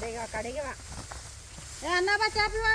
काढेगा काढेगा. ए अण्णा चहा पिवा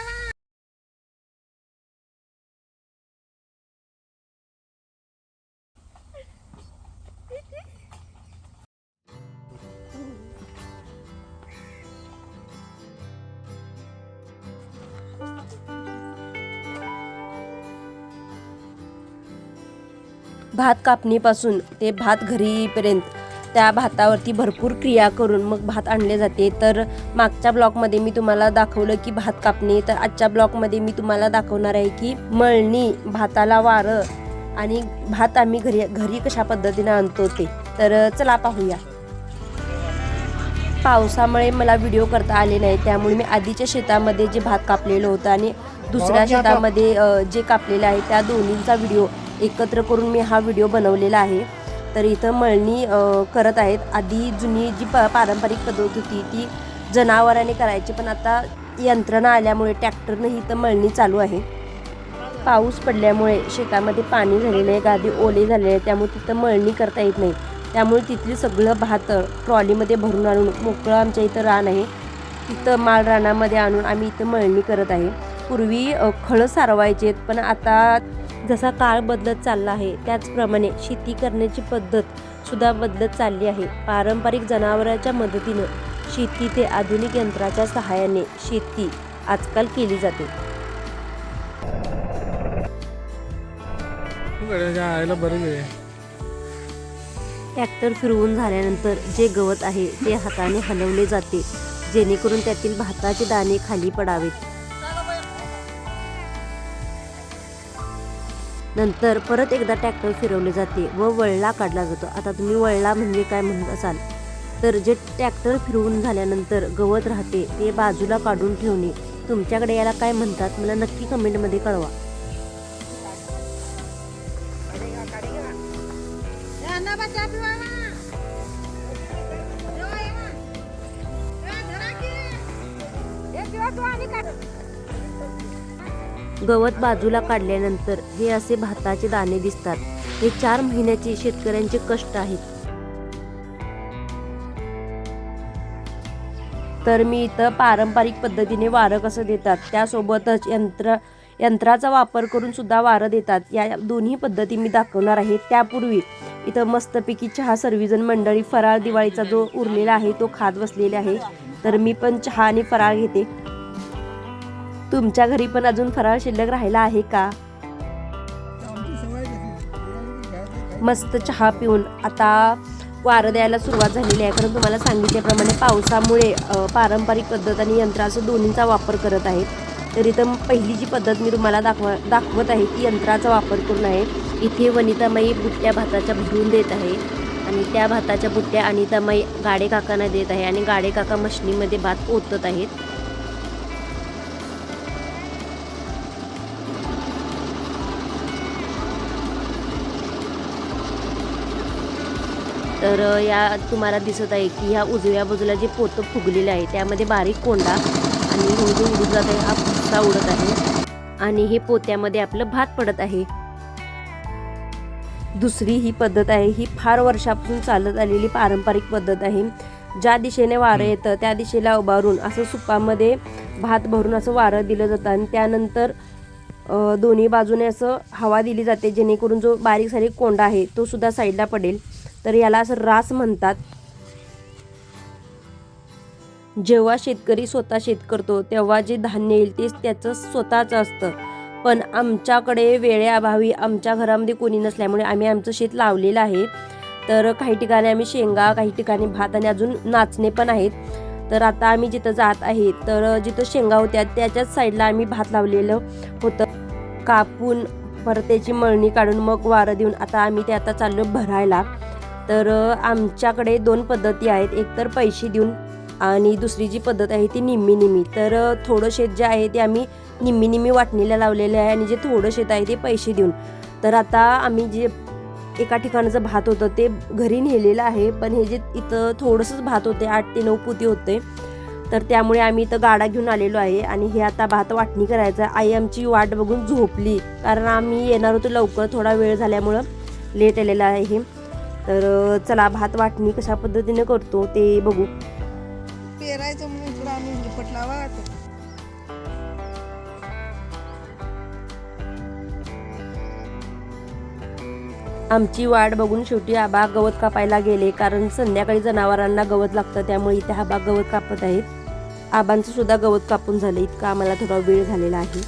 भात कापणीपासून ते भात घरी येईपर्यंत त्या भातावरती भरपूर क्रिया करून मग भात आणले जाते. तर मागच्या ब्लॉकमध्ये मी तुम्हाला दाखवलं की भात कापणी. तर आजच्या ब्लॉकमध्ये मी तुम्हाला दाखवणार आहे की मळणी भाताला वारं आणि भात आम्ही घरी घरी कशा पद्धतीने आणतो ते. तर चला पाहूया. पावसामुळे मला व्हिडिओ करता आले नाही. त्यामुळे मी आधीच्या शेतामध्ये जे भात कापलेलं होतं आणि दुसऱ्या शेतामध्ये जे कापलेलं आहे त्या दोन्हींचा व्हिडिओ एकत्र करून मी हा व्हिडिओ बनवलेला आहे. तर इथं मळणी करत आहेत. आधी जुनी जी प पारंपरिक पद्धत होती ती जनावराने करायची पण आता यंत्रणा आल्यामुळे ट्रॅक्टरनं इथं मळणी चालू आहे. पाऊस पडल्यामुळे शेतामध्ये पाणी झालेलं आहे गादी ओले झालेले आहे त्यामुळे तिथं मळणी करता येत नाही. त्यामुळे तिथली सगळं भात ट्रॉलीमध्ये भरून आणून मोकळं आमच्या इथं रान आहे. तिथं माळ रानामध्ये आणून आम्ही इथं मळणी करत आहे. पूर्वी खळं सारवायचे पण आता जसा काळ बदलत चालला आहे त्याचप्रमाणे शेती करण्याची पद्धत सुद्धा बदलत चालली आहे. पारंपरिक जनावरांच्या मदतीनं शेती ते आधुनिक यंत्राच्या सहाय्याने शेती आजकाल केली जाते. ट्रॅक्टर फिरवून झाल्यानंतर जे गवत आहे ते हाताने हलवले जाते जेणेकरून त्यातील भाताचे दाणे खाली पडावेत. नंतर परत एकदा ट्रॅक्टर फिरवले जाते व वळला काढला जातो. आता तुम्ही वळला म्हणजे काय म्हणत असाल? तर जे ट्रॅक्टर फिरवून झाल्यानंतर गवत राहते ते बाजूला काढून ठेवणे. तुमच्याकडे याला काय म्हणतात? मला नक्की कमेंटमध्ये कळवा. गवत बाजूला काढल्यानंतर हे असे भाताचे दाणे दिसतात. हे चार महिन्याचे शेतकऱ्यांचे कष्ट आहेत. तर मी इथं पारंपरिक पद्धतीने वारं कसं देतात त्यासोबतच यंत्र यंत्राचा वापर करून सुद्धा वारं देतात. या दोन्ही पद्धती मी दाखवणार आहे. त्यापूर्वी इथं मस्तपैकी चहा सर्विजन मंडळी फराळ दिवाळीचा जो उरलेला आहे तो खात बसलेला आहे. तर मी पण चहा आणि फराळ घेते. तुमच्या घरी पण अजून फराळ शिल्लक राहिला आहे का? मस्त चहा पिऊन आता वारं द्यायला सुरुवात झालेली आहे. कारण तुम्हाला सांगितल्याप्रमाणे पावसामुळे पारंपरिक पद्धत आणि यंत्राचा दोन्हीचा वापर करत आहेत. तर इथं पहिली जी पद्धत मी तुम्हाला दाखव दाखवत आहे ती यंत्राचा वापर करून आहे. इथे वनितामाई बुट्ट्या भाताच्या भरून देत आहे. आणि त्या भाताच्या बुट्ट्या अनितामाई गाडे काकांना देत आहे. आणि गाडे काका मशनीमध्ये भात ओतत आहेत. तर या तुम्हाला दिसत आहे की ह्या उजव्या बाजूला जे पोतं फुगलेलं आहे त्यामध्ये बारीक कोंडा आणि जो उडून जात आहे हा पुस्ता उडत आहे आणि हे पोत्यामध्ये आपलं भात पडत आहे. दुसरी ही पद्धत आहे ही फार वर्षापासून चालत आलेली पारंपरिक पद्धत आहे. ज्या दिशेने वारं येतं त्या दिशेला उभारून असं सुपामध्ये भात भरून असं वारं दिलं जातं आणि त्यानंतर दोन्ही बाजूने असं हवा दिली जाते जेणेकरून जो बारीक सारीक कोंडा आहे तो सुद्धा साईडला पडेल. तर याला असं रास म्हणतात. जेव्हा शेतकरी स्वतः शेत करतो तेव्हा जे धान्य येईल ते त्याचं स्वतःचं असतं. पण आमच्याकडे वेळेअभावी आमच्या घरामध्ये कोणी नसल्यामुळे आम्ही आमचं शेत लावलेलं आहे. तर काही ठिकाणी आम्ही शेंगा काही ठिकाणी भात आणि अजून नाचणे पण आहेत. तर आता आम्ही जिथं जात आहे तर जिथं शेंगा होत्या त्याच्याच साईडला आम्ही भात लावलेलं होतं. कापून परत त्याची मळणी काढून मग वारं देऊन आता आम्ही ते आता चाललो भरायला. तर आमच्याकडे दोन पद्धती आहेत. एक तर पैसे देऊन आणि दुसरी जी पद्धत आहे ती निम्मी निम्मी तर थोडं शेत जे आहे ते आम्ही निम्मी निम्मी वाटणीला लावलेले आहे आणि जे थोडं शेत आहे ते पैसे देऊन. तर आता आम्ही जे एका ठिकाणाचं भात होतं ते घरी नेलेलं आहे. पण हे जे इथं थोडंसंच भात होते आठ ते नऊ पुती होते. तर त्यामुळे आम्ही इथं गाडा घेऊन आलेलो आहे आणि हे आता भात वाटणी करायचं आहे. आई आमची वाट बघून झोपली. कारण आम्ही येणार होतो लवकर. थोडा वेळ झाल्यामुळं लेट आलेला आहे हे. तर चला भात वाटणी कशा पद्धतीने करतो ते बघू. पेरायचं म्हणून आम्ही आमची वाट बघून शेवटी आबा गवत कापायला गेले कारण संध्याकाळी जनावरांना गवत लागतं त्यामुळे इथे आबा गवत कापत आहेत. आबांचं सुद्धा गवत कापून झालं इतका आम्हाला थोडा वेळ झालेला आहे.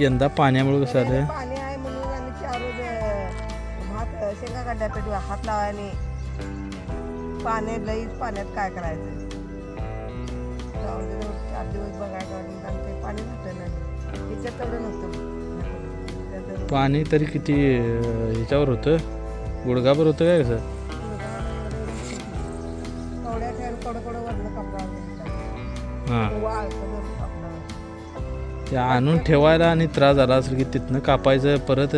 यंदा पाण्यामुळे कसं आलं पाणी आहे म्हणून आणि चार रोज भात शेंगा काढण्यासाठी हात लावायने पाणी लईच पाण्यात काय करायचं? चार दिवस बघायला पाणी नव्हतं ना त्याच्यात तेवढं नव्हतं. पाणी तरी किती ह्याच्यावर होतं? गुडगाभर होतं काय कपडा हां. ते आणून ठेवायला आणि त्रास झाला असेल की तिथनं कापायचं परत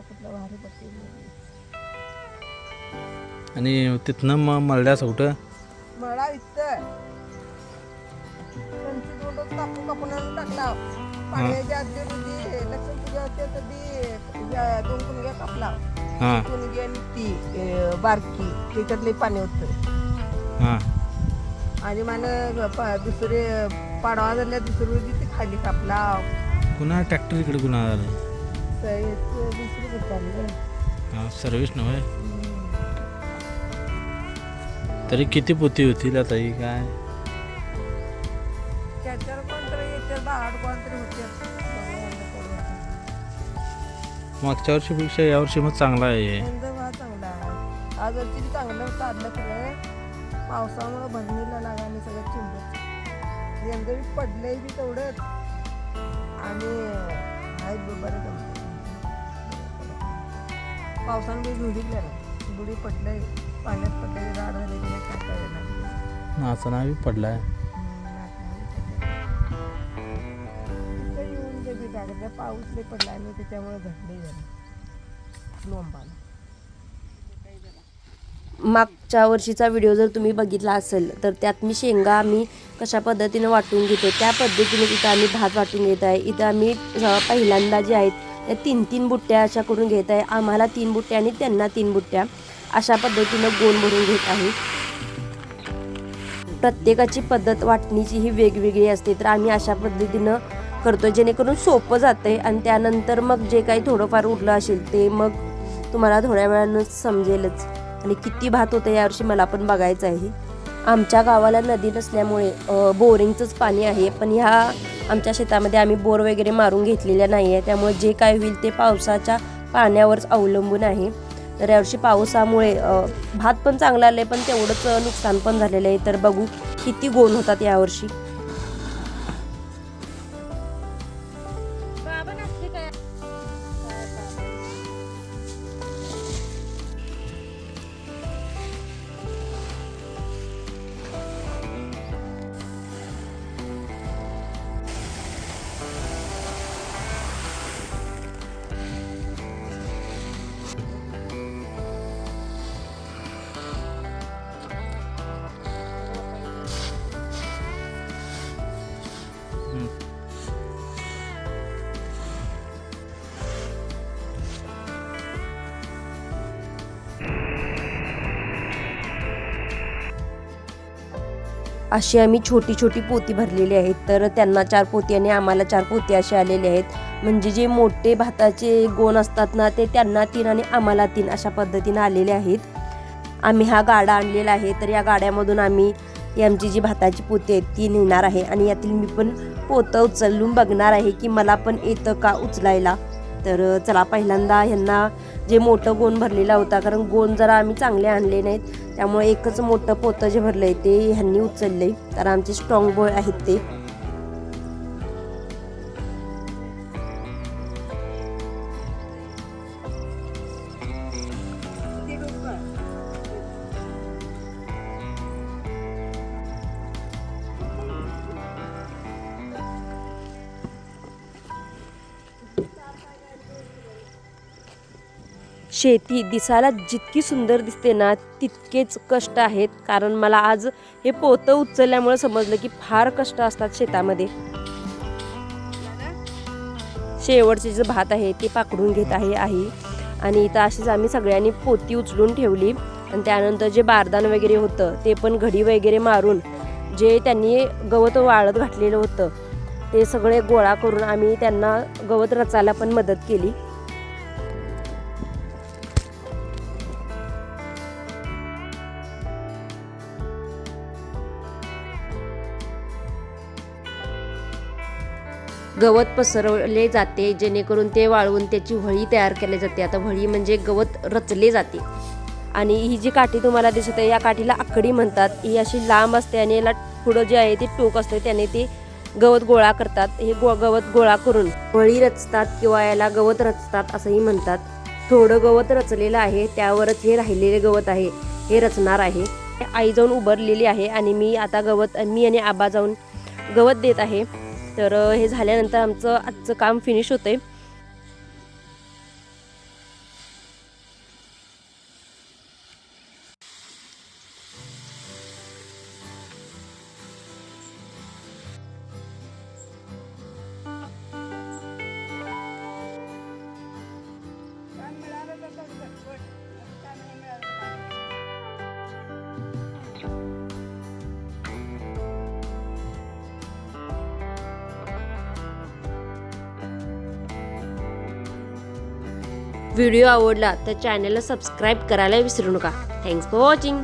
कुठलं भारी आणि तिथनं मग मळल्यास कुठं मळा इथं. त्यांची तोंड कापून कापून आणून टाकला पाण्याच्या आधी तुझी लक्ष्मी पूजा होते तर ती. ज्या दोन कुणग्या कापला. हां. कुणगी आणि ती अं, बारकी. त्याच्यातले पाणी होतं. हां. आणि मला प- दुसरे पाडवा झाल्या दुसरी रोजी ती खाली कापला. पुन्हा ट्रॅक्टर इकडे आलं? सय्यदचं दुसरी हां सर्विस नव्हे? तरी किती पोती होतील आता ही काय? त्याच्यावर कोणतरी येते दहा आठ कोणतरी होते मागच्या वर्षीपेक्षा यावर्षी मग चांगला आहे. चांगला आहे? आज वरची बी चांगलं खरं. पावसामुळं भरणीला सगळं चिंबत यंदा बी पडलंय बी तेवढंच. आणि आहे बी बरं. पावसानं बुडी पडलंय. पाण्यात झाले की नाही काय पडलाय. येऊन पाऊस लई पडला आणि त्याच्यामुळे झालं लोंबाला. मागच्या वर्षीचा व्हिडिओ जर तुम्ही बघितला असेल तर त्यात मी शेंगा आम्ही कशा पद्धतीने वाटून घेतो त्या पद्धतीने इथं आम्ही भात वाटून घेत आहे. इथं आम्ही पहिल्यांदा जे आहेत त्या तीन तीन बुट्ट्या अशा करून घेत आहे. आम्हाला तीन बुट्ट्या आणि त्यांना तीन बुट्ट्या. अशा पद्धतीनं गोल भरून घेत आहे. प्रत्येकाची पद्धत वाटणीची ही वेगवेगळी असते तर आम्ही अशा पद्धतीनं करतो जेणेकरून सोपं जातं आणि त्यानंतर मग जे काही थोडंफार उरलं असेल ते मग तुम्हाला थोड्या वेळानंच समजेलच. आणि किती भात होतं यावर्षी मला पण बघायचं आहे. आमच्या गावाला नदी नसल्यामुळे बोरिंगचंच पाणी आहे पण ह्या आमच्या शेतामध्ये आम्ही बोर वगैरे मारून घेतलेल्या नाही आहे त्यामुळे जे काय होईल ते पावसाच्या पाण्यावरच अवलंबून आहे. तर यावर्षी पावसामुळे भात पण चांगला आले पण तेवढंच नुकसान पण झालेलं आहे. तर बघू किती गोल होतात यावर्षी. अशी आम्ही छोटी छोटी पोती भरलेली आहेत. तर त्यांना चार पोती आणि आम्हाला चार पोती असे आलेले आहेत. म्हणजे जे मोठे भाताचे गोण असतात ना ते त्यांना तीन आणि आम्हाला तीन अशा पद्धतीने आलेले आहेत. आम्ही हा गाडा आणलेला आहे. तर या गाड्यामधून आम्ही ही आमची जी भाताची पोती आहेत ती नेणार आहे. आणि यातील मी पण पोतं उचलून बघणार आहे की मला पण येतं का उचलायला. तर चला पहिल्यांदा ह्यांना जे मोठं गोण भरलेला होता कारण गोण जरा आम्ही चांगले आणले नाहीत. त्यामुळे एकच मोठं पोतं जे भरलं आहे ते ह्यांनी उचललं आहे कारण आमचे स्ट्रॉंग बॉय आहेत ते. शेती दिसायला जितकी सुंदर दिसते ना तितकेच कष्ट आहेत. कारण मला आज हे पोतं उचलल्यामुळे समजलं की फार कष्ट असतात शेतामध्ये. शेवटचे जे भात आहे ते पाकडून घेत आहे आई. आणि इथं अशीच आम्ही सगळ्यांनी पोती उचलून ठेवली. आणि त्यानंतर जे बारदान वगैरे होतं ते पण घडी वगैरे मारून जे त्यांनी गवत वाळत घातलेलं होतं ते सगळे गोळा करून आम्ही त्यांना गवत रचायला पण मदत केली. गवत पसरवले जाते जेणेकरून ते वाळवून त्याची व्हळी तयार केली जाते. आता व्हळी म्हणजे गवत रचले जाते. आणि ही जी काठी तुम्हाला दिसत आहे या काठीला आकडी म्हणतात. ही अशी लांब असते आणि याला पुढं जे आहे ते टोक असते त्याने ते गवत गोळा करतात. हे गो गवत गोळा करून वळी रचतात किंवा याला गवत रचतात असंही म्हणतात. थोडं गवत रचलेलं आहे त्यावरच हे राहिलेले गवत आहे हे रचणार आहे. आई जाऊन उभारलेली आहे आणि मी आता गवत मी आणि आबा जाऊन गवत देत आहे. तर हे झाल्यानंतर आमचं आजचं काम फिनिश होतं आहे व्हिडिओ आवडला तर चॅनलला सबस्क्राईब करायला विसरू नका. Thanks for watching